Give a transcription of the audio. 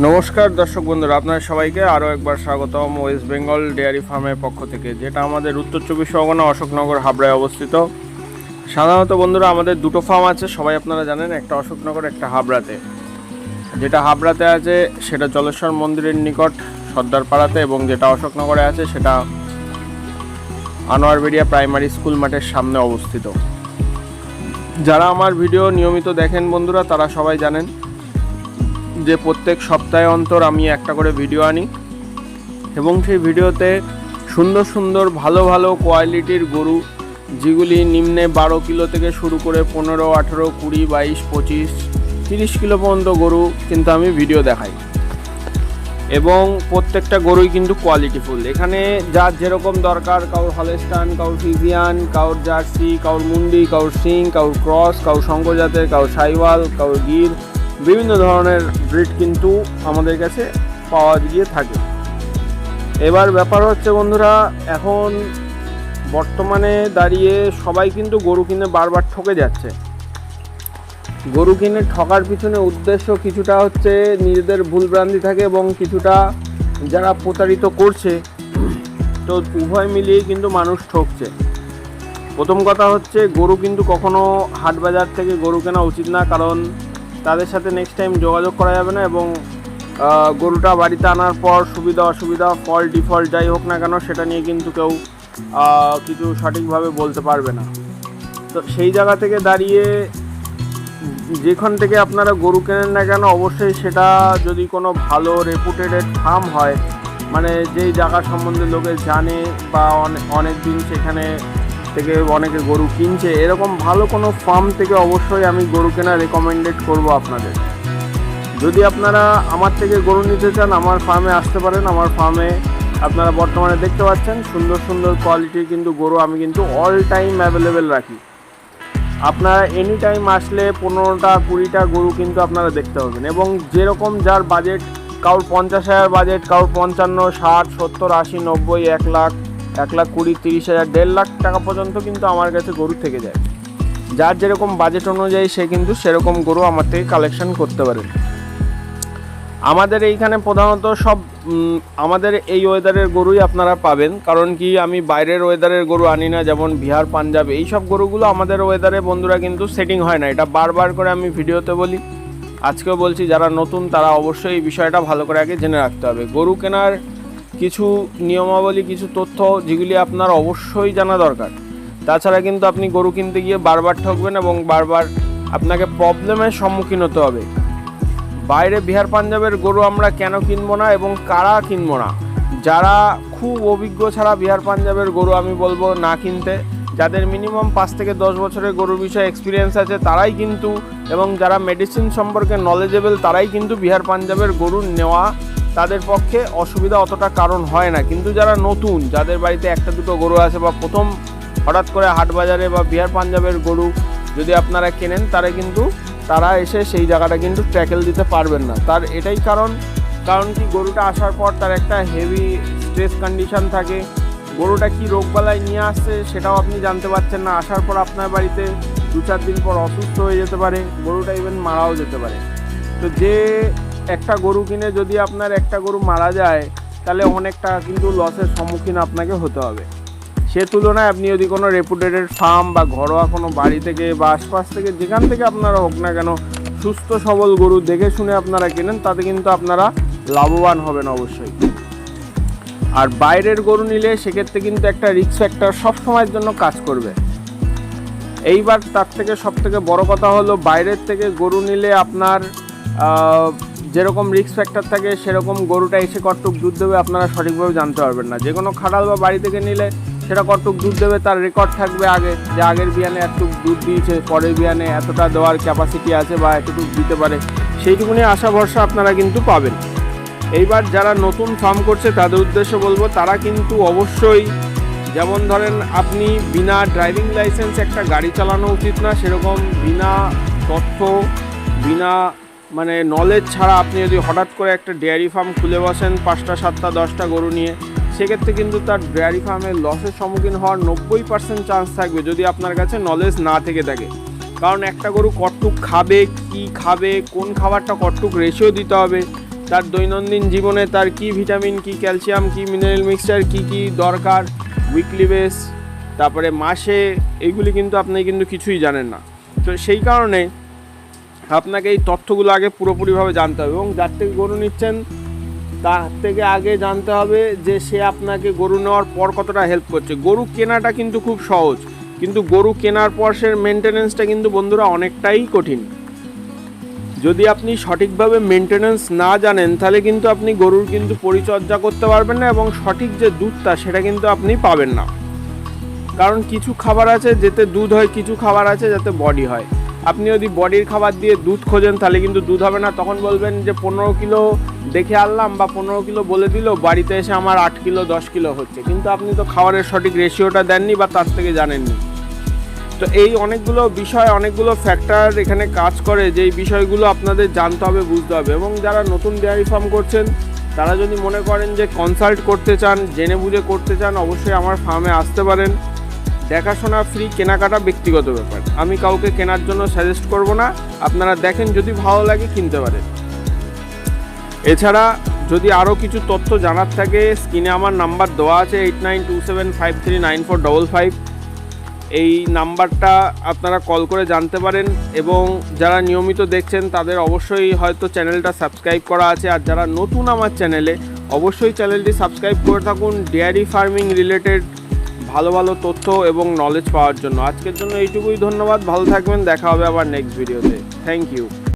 নমস্কার দর্শক বন্ধুরা, আপনাদের সবাইকে আরও একবার স্বাগতম ওয়েস্ট বেঙ্গল ডেয়ারি ফার্মের পক্ষ থেকে, যেটা আমাদের উত্তর চব্বিশ পরগনা, অশোকনগর, হাবড়ায় অবস্থিত। সাধারণত বন্ধুরা, আমাদের দুটো ফার্ম আছে, সবাই আপনারা জানেন, একটা অশোকনগর, একটা হাবড়াতে। যেটা হাবড়াতে আছে, সেটা জলেশ্বর মন্দিরের নিকট, সর্দারপাড়াতে, এবং যেটা অশোকনগরে আছে, সেটা আনোয়ারবেড়িয়া প্রাইমারি স্কুল মাঠের সামনে অবস্থিত। যারা আমার ভিডিও নিয়মিত দেখেন বন্ধুরা, তারা সবাই জানেন যে প্রত্যেক সপ্তাহে অন্তর আমি একটা করে ভিডিও আনি। এবং সেই ভিডিওতে সুন্দর সুন্দর ভালো ভালো কোয়ালিটির গরু, যেগুলি নিম্নে বারো কিলো থেকে শুরু করে পনেরো, আঠেরো, কুড়ি, বাইশ, পঁচিশ, তিরিশ কিলো পর্যন্ত গরু কিন্তু আমি ভিডিও দেখাই। এবং প্রত্যেকটা গরুই কিন্তু কোয়ালিটিফুল এখানে যার যেরকম দরকার, কাউর হলেস্টান কাউর ফিজিয়ান কাউর জার্সি কাউর মুন্ডি কাউর সিং কাউর ক্রস কাউর শঙ্করজাতের কাউর সাইওয়াল কাউর গির বিভিন্ন ধরনের ব্রিড কিন্তু আমাদের কাছে পাওয়া গিয়ে থাকে। এবার ব্যাপার হচ্ছে বন্ধুরা, এখন বর্তমানে দাঁড়িয়ে সবাই কিন্তু গরু কিনে বারবার ঠকে যাচ্ছে। গরু কিনে ঠকার পিছনে উদ্দেশ্য কিছুটা হচ্ছে নিজেদের ভুলভ্রান্তি থাকে এবং কিছুটা যারা প্রতারিত করছে, তো উভয় মিলিয়েই কিন্তু মানুষ ঠকছে। প্রথম কথা হচ্ছে গরু কিন্তু কখনো হাট বাজার থেকে গরু কেনা উচিত না, কারণ তাদের সাথে নেক্সট টাইম যোগাযোগ করা যাবে না এবং গরুটা বাড়িতে আনার পর সুবিধা অসুবিধা ফল ডিফল্ট যাই হোক না কেন সেটা নিয়ে কিন্তু কেউ কিছু সঠিকভাবে বলতে পারবে না। তো সেই জায়গা থেকে দাঁড়িয়ে যেখান থেকে আপনারা গরু কেনেন না কেন অবশ্যই সেটা যদি কোনো ভালো রেপুটেডেড ফার্ম হয় মানে যেই জায়গা সম্বন্ধে লোকে জানে বা অনেক দিন সেখানে থেকে অনেকে গরু কিনছে, এরকম ভালো কোনো ফার্ম থেকে অবশ্যই আমি গরু কেনা রেকমেন্ডেড করব আপনাদের। যদি আপনারা আমার থেকে গরু নিতে চান, আমার ফার্মে আসতে পারেন, আমার ফার্মে আপনারা বর্তমানে দেখতে পাচ্ছেন, সুন্দর সুন্দর কোয়ালিটির কিন্তু গরু আমি কিন্তু অল টাইম অ্যাভেলেবেল রাখি। আপনারা এনি টাইম আসলে পনেরোটা, কুড়িটা গরু কিন্তু আপনারা দেখতে পাবেন এবং যেরকম যার বাজেট কারোর পঞ্চাশ হাজার বাজেট কারোর পঞ্চান্ন, ষাট, সত্তর, আশি, নব্বই, এক লাখ এক লাখ কুড়ি, তিরিশ হাজার, দেড় লাখ টাকা পর্যন্ত কিন্তু আমার কাছে গরু থেকে যায়। যার যেরকম বাজেট অনুযায়ী সে কিন্তু সেরকম গরু আমার থেকে কালেকশন করতে পারে। আমাদের এইখানে প্রধানত সব আমাদের এই ওয়েদারের গরুই আপনারা পাবেন। কারণ কি, আমি বাইরের ওয়েদারের গরু আনি না, যেমন বিহার, পাঞ্জাব এই সব গরুগুলো আমাদের ওয়েদারে বন্ধুরা কিন্তু সেটিং হয় না। এটা বারবার করে আমি ভিডিওতে বলি। আজকেও বলছি, যারা নতুন, তারা অবশ্যই এই বিষয়টা ভালো করে আগে জেনে রাখতে হবে। গরু কেনার কিছু নিয়মাবলী, কিছু তথ্য যেগুলি আপনার অবশ্যই জানা দরকার। তাছাড়া কিন্তু আপনি গরু কিনতে গিয়ে বারবার ঠকবেন এবং বারবার আপনাকে প্রবলেমের সম্মুখীন হতে হবে। বাইরে বিহার পাঞ্জাবের গরু আমরা কেন কিনবো না এবং কারা কিনবো না? যারা খুব অভিজ্ঞ ছাড়া বিহার পাঞ্জাবের গরু আমি বলব না কিনতে। যাদের মিনিমাম পাঁচ থেকে দশ বছরের গরুর বিষয়ে এক্সপিরিয়েন্স আছে, তারাই কিন্তু এবং যারা মেডিসিন সম্পর্কে নলেজেবল তারাই কিন্তু বিহার পাঞ্জাবের গরু নেওয়া তাদের পক্ষে অসুবিধা অতটা কারণ হয় না। কিন্তু যারা নতুন, যাদের বাড়িতে একটা দুটো গরু আছে বা প্রথম হঠাৎ করে হাট বাজারে বা বিহার পাঞ্জাবের গরু যদি আপনারা কেনেন, তারা কিন্তু, তারা এসে সেই জায়গাটা কিন্তু ট্র্যাকেল দিতে পারবেন না। তার এটাই কারণ কারণ কি গরুটা আসার পর তার একটা হেভি স্ট্রেস কন্ডিশন থাকে। গরুটা কি রোগবালাই নিয়ে আসছে সেটাও আপনি জানতে পারছেন না। আসার পর আপনার বাড়িতে দু চার দিন পর অসুস্থ হয়ে যেতে পারে, গরুটা ইভেন মারাও যেতে পারে। তো যে একটা গরু কিনে যদি আপনার একটা গরু মারা যায়, তাহলে অনেকটা কিন্তু লসের সম্মুখীন আপনাকে হতে হবে। সে তুলনায় আপনি যদি কোনো রেপুটেডেড ফার্ম বা ঘরোয়া কোনো বাড়ি থেকে বা আশপাশ থেকে যেখান থেকে আপনারা হোক না কেন সুস্থ, সবল গরু দেখে শুনে আপনারা কেনেন, তাতে কিন্তু আপনারা লাভবান হবেন অবশ্যই। আর বাইরের গরু নিলে সেক্ষেত্রে কিন্তু একটা রিক্স ফ্যাক্টর সবসময়ের জন্য কাজ করবে। এইবার তার থেকে সব থেকে বড় কথা হলো, বাইরের থেকে গরু নিলে আপনার যেরকম রিক্স ফ্যাক্টর থাকে, সেরকম গরুটা এসে কতটুক দুধ দেবে আপনারা সঠিকভাবে জানতে পারবেন না। যে কোনো খাটাল বা বাড়ি থেকে নিলে সেটা কতটুক দুধ দেবে তার রেকর্ড থাকবে আগে, যে আগের বিয়ানে এতটুক দুধ দিয়েছে, পরের বিয়ানে এতটা দেওয়ার ক্যাপাসিটি আছে বা এতটুকু দিতে পারে। সেইটুকুনি আশা, ভরসা আপনারা কিন্তু পাবেন। এইবার যারা নতুন ফার্ম করছে, তাদের উদ্দেশ্য বলব, তারা কিন্তু অবশ্যই যেমন ধরেন আপনি বিনা ড্রাইভিং লাইসেন্স একটা গাড়ি চালানো উচিত না, সেরকম বিনা তথ্য, বিনা মানে নলেজ ছাড়া আপনি যদি হঠাৎ করে একটা ডেয়ারি ফার্ম খুলে বসেন পাঁচটা, সাতটা, দশটা গরু নিয়ে, সেক্ষেত্রে কিন্তু তার ডেয়ারি ফার্মের লসের সম্মুখীন হওয়ার নব্বই পার্সেন্ট চান্স থাকবে যদি আপনার কাছে নলেজ না থেকে থাকে। কারণ একটা গরু কটটুক খাবে, কি খাবে, কোন খাবারটা কটটুক রেশিও দিতে হবে, তার দৈনন্দিন জীবনে তার কি ভিটামিন কি ক্যালসিয়াম কি মিনারেল মিক্সচার কি কি দরকার উইকলি বেস তারপরে মাসে এইগুলি কিন্তু আপনি কিন্তু কিছুই জানেন না। তো সেই কারণে আপনাকে এই তথ্যগুলো আগে পুরোপুরিভাবে জানতে হবে এবং যার থেকে গরু নিচ্ছেন, তার থেকে আগে জানতে হবে যে সে আপনাকে গরু নেওয়ার পর কতটা হেল্প করছে। গরু কেনাটা কিন্তু খুব সহজ, কিন্তু গরু কেনার পর সে মেনটেনেন্সটা কিন্তু বন্ধুরা অনেকটাই কঠিন। যদি আপনি সঠিকভাবে মেনটেনেন্স না জানেন, তাহলে কিন্তু আপনি গরুর কিন্তু পরিচর্যা করতে পারবেন না এবং সঠিক যে দুধটা, সেটা কিন্তু আপনি পাবেন না। কারণ কিছু খাবার আছে, যেতে দুধ হয়, কিছু খাবার আছে, যাতে বডি হয়। আপনি যদি বডির খাবার দিয়ে দুধ খোঁজেন, তাহলে কিন্তু দুধ হবে না। তখন বলবেন যে, পনেরো কিলো দেখে আনলাম বা পনেরো কিলো বলে দিল, বাড়িতে এসে আমার আট কিলো, দশ কিলো হচ্ছে। কিন্তু আপনি তো খাবারের সঠিক রেশিওটা দেননি বা তার থেকে জানেননি। তো এই অনেকগুলো বিষয়, অনেকগুলো ফ্যাক্টর এখানে কাজ করে যেই বিষয়গুলো আপনাদের জানতে হবে, বুঝতে হবে। এবং যারা নতুন ডেয়ারি ফার্ম করছেন, তারা যদি মনে করেন যে কনসাল্ট করতে চান, জেনে বুঝে করতে চান, অবশ্যই আমার ফার্মে আসতে পারেন। দেখাশোনা ফ্রি কেনাকাটা ব্যক্তিগত ব্যাপার। আমি কাউকে কেনার জন্য সাজেস্ট করব না। আপনারা দেখেন যদি ভালো লাগে কিনতে পারেন। এছাড়া যদি আরও কিছু তথ্য জানার থাকে, স্ক্রিনে আমার নাম্বার দেওয়া আছে eight nine two seven five three nine four double five এই নাম্বারটা আপনারা কল করে জানতে পারেন এবং যারা নিয়মিত দেখছেন, তাদের অবশ্যই হয়তো চ্যানেলটা সাবস্ক্রাইব করা আছে। আর যারা নতুন আমার চ্যানেলে, অবশ্যই চ্যানেলটি সাবস্ক্রাইব করে থাকুন। ডেয়ারি ফার্মিং রিলেটেড ভালো ভালো তথ্য এবং নলেজ পাওয়ার জন্য। আজকের জন্য এইটুকুই, ধন্যবাদ, ভালো থাকবেন, দেখা হবে আবার নেক্সট ভিডিওতে থ্যাংক ইউ